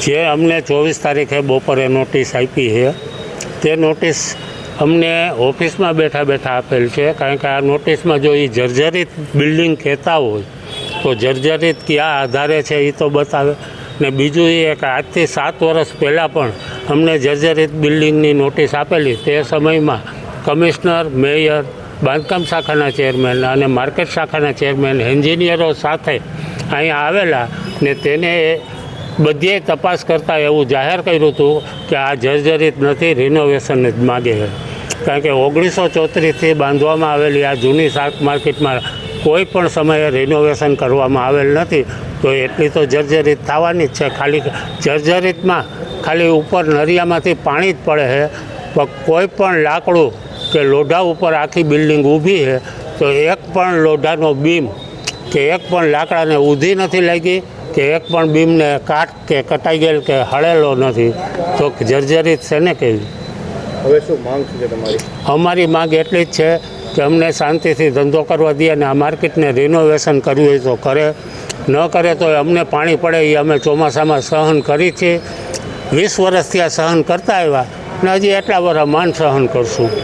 જે અમને ચોવીસ તારીખે બપોરે નોટિસ આપી છે, તે નોટિસ અમને ઓફિસમાં બેઠા બેઠા આપેલ છે, કારણ કે આ નોટિસમાં જો એ જર્જરિત બિલ્ડિંગ કહેતા હોય, તો જર્જરિત કયા આધારે છે એ તો બતાવે. ને બીજું એ કે આજથી સાત વર્ષ પહેલાં પણ અમને જર્જરિત બિલ્ડિંગની નોટિસ આપેલી. તે સમયમાં કમિશનર, મેયર, બાંધકામ શાખાના ચેરમેન અને માર્કેટ શાખાના ચેરમેન, એન્જિનિયરો સાથે અહીંયા આવેલા ને તેને બધીએ તપાસ કરતાં એવું જાહેર કર્યું હતું કે આ જર્જરિત નથી રિનોવેશન જ માગે છે. કારણ કે ઓગણીસો ચોત્રીસથી બાંધવામાં આવેલી આ જૂની શાક માર્કેટમાં કોઈ પણ સમયે રિનોવેશન કરવામાં આવેલ નથી, તો એટલી તો જર્જરિત થવાની જ છે. ખાલી જર્જરિતમાં ખાલી ઉપર નરિયામાંથી પાણી જ પડે છે. પણ કોઈ પણ લાકડું કે લોઢા ઉપર આખી બિલ્ડિંગ ઊભી છે, તો એક પણ લોઢાનો બીમ કે એક પણ લાકડાને ઊધી નથી લાગી. કે એક પણ બીમને કાટ કે કટાઈ ગયેલ કે હળેલો નથી તો જર્જરિત છે ને કેવી હવે શું માંગ છે તમારી? અમારી માંગ એટલી જ છે કે અમને શાંતિથી ધંધો કરવા દે અને આ માર્કેટને રિનોવેશન કરવું હોય તો કરે. ન કરે તો અમને પાણી પડે એ અમે ચોમાસામાં સહન કરી છે. વીસ વર્ષથી આ સહન કરતા આવ્યા ને હજી એટલા વર્ષ માન સહન કરશું.